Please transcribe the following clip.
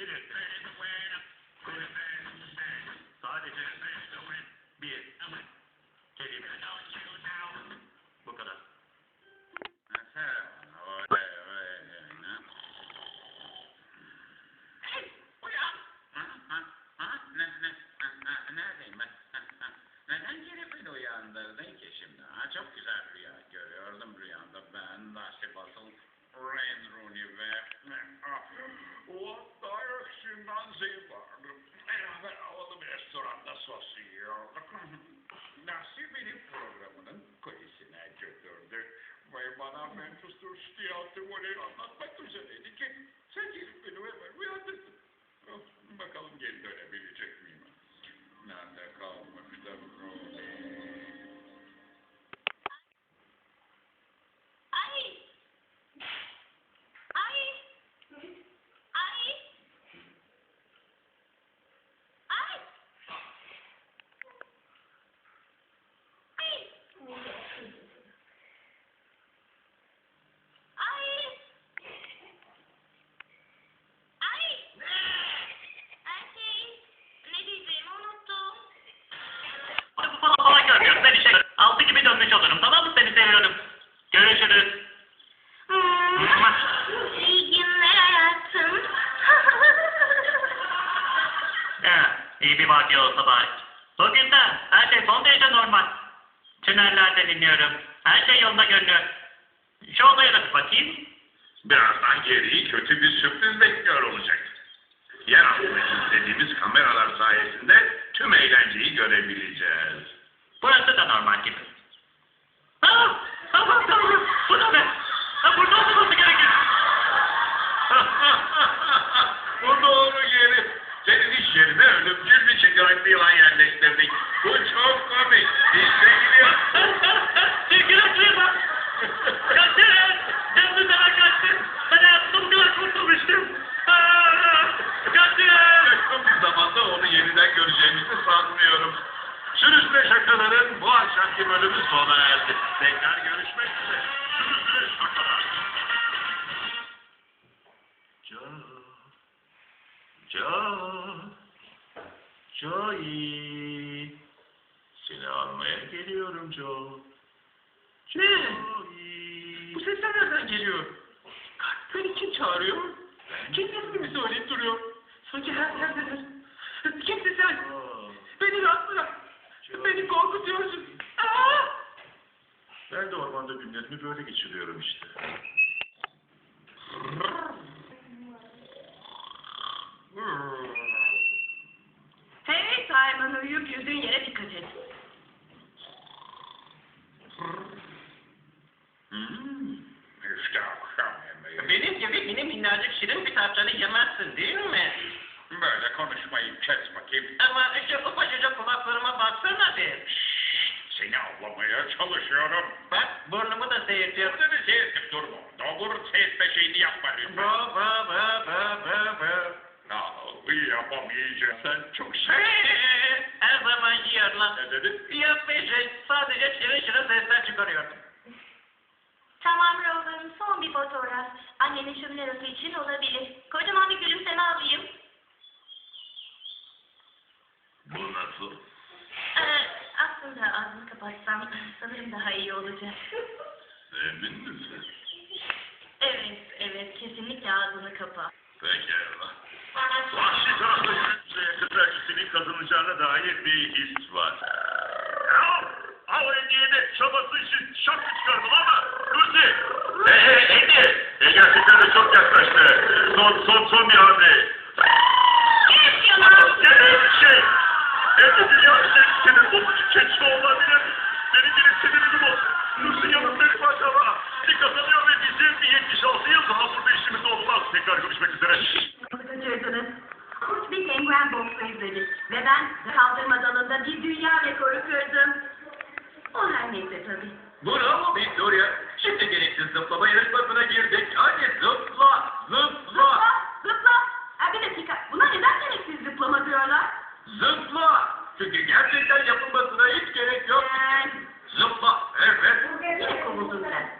minute Bana Memphis Tiyatro'yu anlatmak üzereydi ki sen gelip beni hemen uyandırdın. Bakalım geri dönebilecek miyim? Nerede kalmıştım bari. Bugün de her şey son derece normal. Tünellerde dinliyorum. Her şey yolunda görünüyor. Şu odaya da bir bakayım. Birazdan geriyi kötü bir sürpriz bekliyor olacak. Yer altında izlediğimiz kameralar sayesinde tüm eğlenceyi görebileceğiz. Bu akşamki bölümü sona erdi. Tekrar görüşmek üzere. Sürüsüne şakalar. Joe. Joe. Joey. Seni almaya geliyorum Joe. Ne? Bu sesler nereden geliyor? Beni kim çağırıyor? Kim ismimi söyleyip duruyor? Sanki her yerdeler. Kimsin sen? Beni rahat bırak. Ben de ormanda günlerimi böyle geçiriyorum işte. Hey Simon uyuyup yüzdüğün yere dikkat et. Hmm, işte akşam yemeği. Benim gibi mini minnacık şirin bir tarçanı yemezsin değil mi? Böyle konuşmayı kes bakayım. Ama şu ufacıcık kulaklarıma baksana bir. Seni avlamaya çalışıyorum. Bak burnumu da seyirtiyor. Seni seyredip durma. Doğru seyretme şeyini yapma lütfen. Bra bra bra bra bra bra. Ya, yapamayacağım. Sen çok şey. Her zaman yiyor lan. Ne dedin? Yapmayacak. Sadece şirin şirin sesler çıkarıyordum. Tamam Rowan, son bir fotoğraf. Annenin şöminerası için olabilir. Kocaman bir gülümseme alayım. Bu nasıl? Ee, aslında ağzını kapatsam sanırım daha iyi olacak. Emin misin? Evet, evet, kesinlikle ağzını kapa. Pekala. Vahşi tarafta yürüyüşe kıtacısının kazanacağına dair bir his var. Hava hediyede çabası için şok çıkardım ama! Hey hey Eddie! E, gerçekten de çok yaklaştı. Son son son bir hamle. Tekrar görüşmek üzere. Kaçırdınız. Kurt bir penguen boksu izledik. Ve ben kaldırma dalında bir dünya rekoru kırdım. O her neyse tabii. Bravo Victoria. Şimdi gereksiz zıplama yarışmasına girdik. Hadi zıpla, zıpla, Zıpla, zıpla. Ha, bir dakika, buna neden gereksiz zıplama diyorlar? zıpla. Çünkü gerçekten yapılmasına hiç gerek yok. Ben... Zıpla, evet. Yine kovuldun sen.